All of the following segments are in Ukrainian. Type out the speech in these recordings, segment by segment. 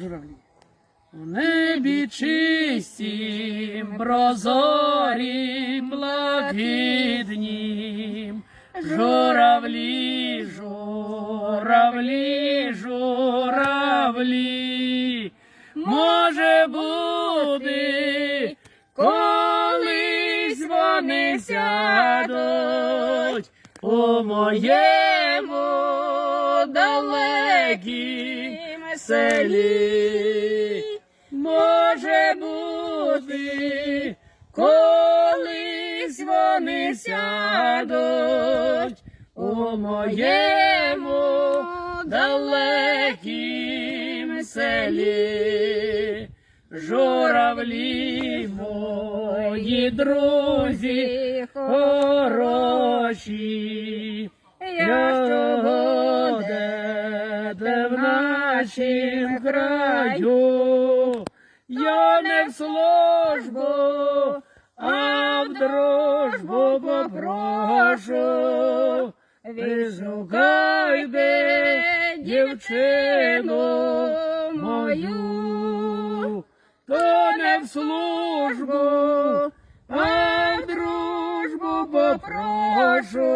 журавлі. У небі чистім, прозорім, блакитнім, журавлі, журавлі, журавлі, може бути, колись вони сядуть у моєму далекім селі. Може бути, колись вони сядуть у моєму далекім селі. Журавлі мої друзі хороші, нашім краю, я не в службу, а в дружбу попрошу. Ви шукайте дівчину мою, то не в службу, а в дружбу попрошу.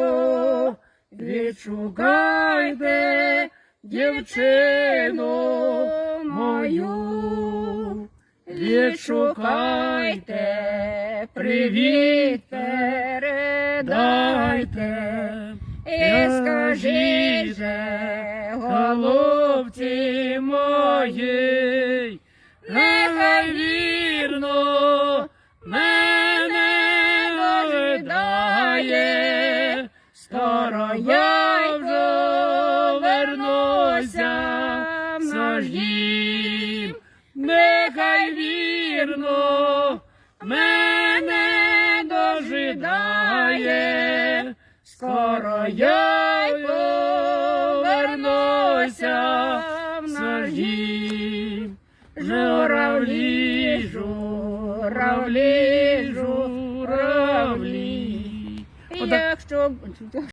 Відшукайте дівчину мою, відшукайте, привіт передайте, і скажіть, же, голубці моїй, нехай вірно мене ожидає, скоро дім, нехай вірно мене дожидає, скоро я й повернуся в дім. Журавлі, журавлі, журавлі. Якщо